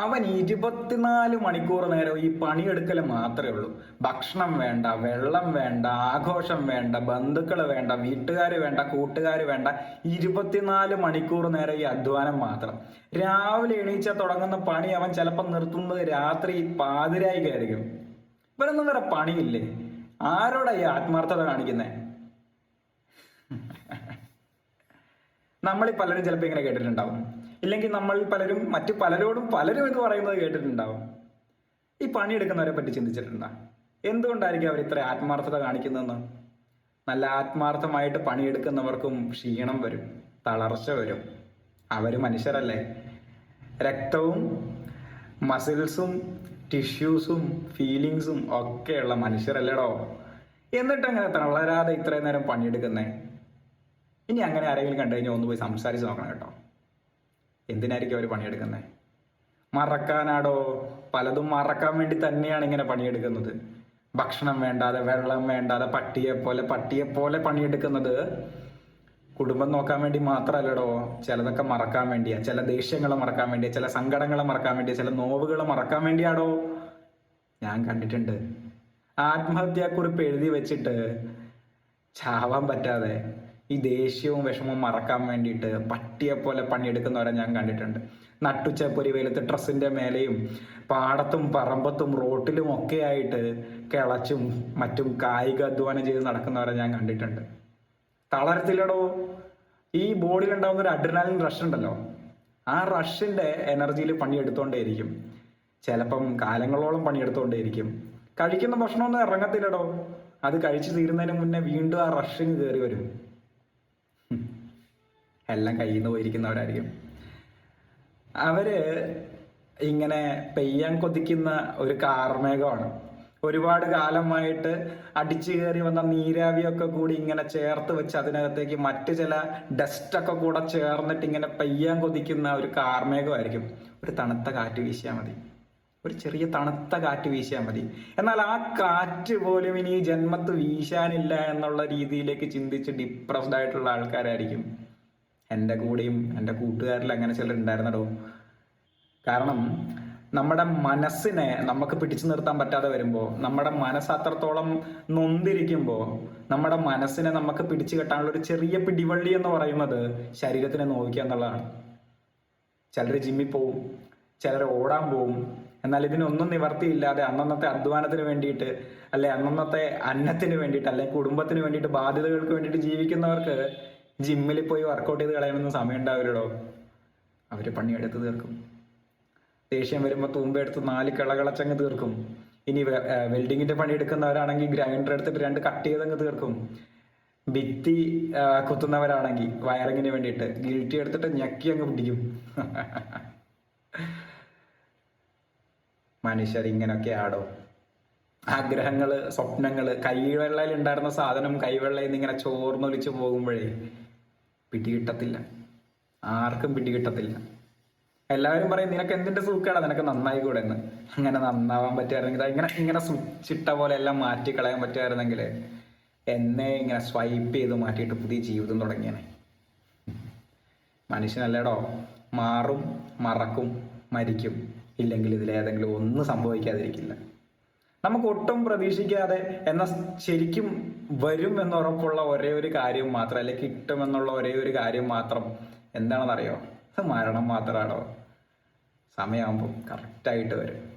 അവൻ ഇരുപത്തിനാല് മണിക്കൂർ നേരം ഈ പണിയെടുക്കൽ മാത്രമേ ഉള്ളൂ. ഭക്ഷണം വേണ്ട വെള്ളം വേണ്ട ആഘോഷം വേണ്ട ബന്ധുക്കൾ വേണ്ട വീട്ടുകാർ വേണ്ട കൂട്ടുകാർ വേണ്ട ഇരുപത്തിനാല് മണിക്കൂർ നേരം ഈ അധ്വാനം മാത്രം. രാവിലെ എണീച്ച തുടങ്ങുന്ന പണി അവൻ ചിലപ്പോൾ നിർത്തുന്നത് രാത്രി പാതിരായിക്കായിരിക്കും ഇവരൊന്നും വേറെ പണിയില്ലേ? ആരോടാ ഈ ആത്മാർത്ഥത കാണിക്കുന്നേ? നമ്മളീ പലരും ചിലപ്പോൾ ഇങ്ങനെ കേട്ടിട്ടുണ്ടാവും. ഇല്ലെങ്കിൽ നമ്മൾ പലരും മറ്റു പലരോടും പലരും ഇത് പറയുന്നത് കേട്ടിട്ടുണ്ടാവും. ഈ പണിയെടുക്കുന്നവരെ പറ്റി ചിന്തിച്ചിട്ടുണ്ടോ? എന്തുകൊണ്ടായിരിക്കും അവർ ഇത്ര ആത്മാർത്ഥത കാണിക്കുന്നതെന്ന്? നല്ല ആത്മാർത്ഥമായിട്ട് പണിയെടുക്കുന്നവർക്കും ക്ഷീണം വരും തളർച്ച വരും. അവർ മനുഷ്യരല്ലേ? രക്തവും മസിൽസും ടിഷ്യൂസും ഫീലിങ്സും ഒക്കെയുള്ള മനുഷ്യരല്ലേടോ? എന്നിട്ട് അങ്ങനെ തളരാതെ ഇത്രയും നേരം പണിയെടുക്കുന്നേ? ഇനി അങ്ങനെ ആരെങ്കിലും കണ്ടു കഴിഞ്ഞാൽ ഒന്ന് പോയി സംസാരിച്ച് നോക്കണം കേട്ടോ. എന്തിനായിരിക്കും അവർ പണിയെടുക്കുന്നത് മറക്കാനാടോ? പലതും മറക്കാൻ വേണ്ടി തന്നെയാണ് ഇങ്ങനെ പണിയെടുക്കുന്നത്. ഭക്ഷണം വേണ്ടാതെ വെള്ളം വേണ്ടാതെ പട്ടിയെ പോലെ പട്ടിയെ പോലെ പണിയെടുക്കുന്നത് കുടുംബം നോക്കാൻ വേണ്ടി മാത്രമല്ലടോ ചിലതൊക്കെ മറക്കാൻ വേണ്ടിയാ. ചില ദേഷ്യങ്ങളെ മറക്കാൻ വേണ്ടിയാ. ചില സങ്കടങ്ങൾ മറക്കാൻ വേണ്ടിയാ. ചില നോവുകൾ മറക്കാൻ വേണ്ടിയാടോ? ഞാൻ കണ്ടിട്ടുണ്ട്. ആത്മഹത്യാക്കുറിപ്പ് എഴുതി വെച്ചിട്ട് ചാവാൻ പറ്റാതെ ഈ ദേഷ്യവും വിഷമവും മറക്കാൻ വേണ്ടിയിട്ട് പട്ടിയെ പോലെ പണിയെടുക്കുന്നവരെ ഞാൻ കണ്ടിട്ടുണ്ട്. നട്ടുച്ചപ്പൊരി വെയിലത്ത് ഡ്രസ്സിന്റെ മേലെയും പാടത്തും പറമ്പത്തും റോട്ടിലും ഒക്കെ ആയിട്ട് കിളച്ചും മറ്റും കായിക അധ്വാനം ചെയ്ത് നടക്കുന്നവരെ ഞാൻ കണ്ടിട്ടുണ്ട്. തളരത്തില്ലടോ ഈ ബോഡിയിൽ ഉണ്ടാകുന്ന ഒരു അഡ്രിനാലിൻ റഷ് ഉണ്ടല്ലോ. ആ റഷിന്റെ എനർജിയിൽ പണിയെടുത്തോണ്ടേയിരിക്കും. ചിലപ്പം കാലങ്ങളോളം പണിയെടുത്തോണ്ടേയിരിക്കും. കഴിക്കുന്ന ഭക്ഷണമൊന്നും ഇറങ്ങത്തില്ലടോ. അത് കഴിച്ചു തീരുന്നതിന് മുന്നേ വീണ്ടും ആ റഷിന് കയറി വരും. എല്ലാം കയ്യിൽ നിന്ന് പോയിരിക്കുന്നവരായിരിക്കും. അവർ ഇങ്ങനെ പെയ്യാൻ കൊതിക്കുന്ന ഒരു കാർമേഘമാണ്. ഒരുപാട് കാലമായിട്ട് അടിച്ചു കയറി വന്ന നീരാവിയൊക്കെ കൂടി ഇങ്ങനെ ചേർത്ത് വെച്ച് അതിനകത്തേക്ക് മറ്റു ചില ഡസ്റ്റൊക്കെ കൂടെ ചേർന്നിട്ട് ഇങ്ങനെ പെയ്യാൻ കൊതിക്കുന്ന ഒരു കാർമേഘമായിരിക്കും. ഒരു തണുത്ത കാറ്റ് വീശിയാൽ മതി. ഒരു ചെറിയ തണുത്ത കാറ്റ് വീശിയാൽ മതി. എന്നാൽ ആ കാറ്റ് പോലും ഇനി ജന്മത്ത് വീശാനില്ല എന്നുള്ള രീതിയിലേക്ക് ചിന്തിച്ച് ഡിപ്രസ്ഡ് ആയിട്ടുള്ള ആൾക്കാരായിരിക്കും. എന്റെ കൂടെയും എന്റെ കൂട്ടുകാരിൽ അങ്ങനെ ചിലരുണ്ടായിരുന്നടോ? കാരണം നമ്മുടെ മനസ്സിനെ നമുക്ക് പിടിച്ചു നിർത്താൻ പറ്റാതെ വരുമ്പോൾ നമ്മുടെ മനസ്സ് അത്രത്തോളം നൊന്തിരിക്കുമ്പോൾ നമ്മുടെ മനസ്സിനെ നമുക്ക് പിടിച്ചു കെട്ടാനുള്ള ഒരു ചെറിയ പിടിവള്ളി എന്ന് പറയുന്നത് ശരീരത്തിനെ നോവിക്കുക എന്നുള്ളതാണ്. ചിലർ ജിമ്മിൽ പോവും ചിലർ ഓടാൻ പോവും എന്നാൽ ഇതിനൊന്നും നിവർത്തിയില്ലാതെ അന്നന്നത്തെ അധ്വാനത്തിന് വേണ്ടിയിട്ട് അല്ലെ അന്നന്നത്തെ അന്നത്തിന് വേണ്ടിയിട്ട് അല്ലെ കുടുംബത്തിന് വേണ്ടിയിട്ട് ബാധ്യതകൾക്ക് വേണ്ടിയിട്ട് ജീവിക്കുന്നവർക്ക് ജിമ്മിൽ പോയി വർക്കൗട്ട് ചെയ്ത് കളയാനൊന്നും സമയം ഉണ്ടാവില്ലടോ അവർ പണിയെടുത്ത് തീർക്കും. ദേഷ്യം വരുമ്പോൾ തൂമ്പെടുത്ത് നാല് കിളകളച്ചങ്ങ് തീർക്കും. ഇനി വെൽഡിങ്ങിന്റെ പണി എടുക്കുന്നവരാണെങ്കിൽ ഗ്രൈൻഡർ എടുത്തിട്ട് രണ്ട് കട്ട് ചെയ്തങ്ങ് തീർക്കും. ഭിത്തി കുത്തുന്നവരാണെങ്കിൽ വയറിങ്ങിന് വേണ്ടിയിട്ട് ഗിൽറ്റി എടുത്തിട്ട് ഞെക്കി അങ്ങ് പിടിക്കും. മനുഷ്യർ ഇങ്ങനൊക്കെ ആടോ ആഗ്രഹങ്ങൾ സ്വപ്നങ്ങൾ കൈവെള്ളയിൽ ഉണ്ടായിരുന്ന സാധനം കൈവെള്ളയിൽ നിന്ന് ഇങ്ങനെ ചോർന്നൊലിച്ചു പോകുമ്പോഴേ പിടികിട്ടത്തില്ല. ആർക്കും പിടികിട്ടത്തില്ല. എല്ലാവരും പറയും നിനക്ക് എന്തിന്റെ സുഖമാണ് നിനക്ക് നന്നായി കൂടെ എന്ന് അങ്ങനെ നന്നാവാൻ പറ്റുമായിരുന്നെങ്കിൽ ഇങ്ങനെ ഇങ്ങനെ സ്വിച്ചിട്ട പോലെ എല്ലാം മാറ്റി കളയാൻ പറ്റുമായിരുന്നെങ്കിൽ എന്നെ ഇങ്ങനെ സ്വൈപ്പ് ചെയ്ത് മാറ്റിയിട്ട് പുതിയ ജീവിതം തുടങ്ങിയനെ. മനുഷ്യനല്ലേടോ? മാറും മറക്കും മരിക്കും. ഇല്ലെങ്കിൽ ഇതിലേതെങ്കിലും ഒന്നും സംഭവിക്കാതിരിക്കില്ല. നമുക്ക് ഒട്ടും പ്രതീക്ഷിക്കാതെ എന്ന ശരിക്കും വരും എന്നുറപ്പുള്ള ഒരേ ഒരു കാര്യം മാത്രം അല്ലെങ്കിൽ കിട്ടുമെന്നുള്ള ഒരേ ഒരു കാര്യം മാത്രം എന്താണെന്നറിയോ? അത് മരണം മാത്രമാണോ സമയമാകുമ്പോൾ കറക്റ്റായിട്ട് വരും.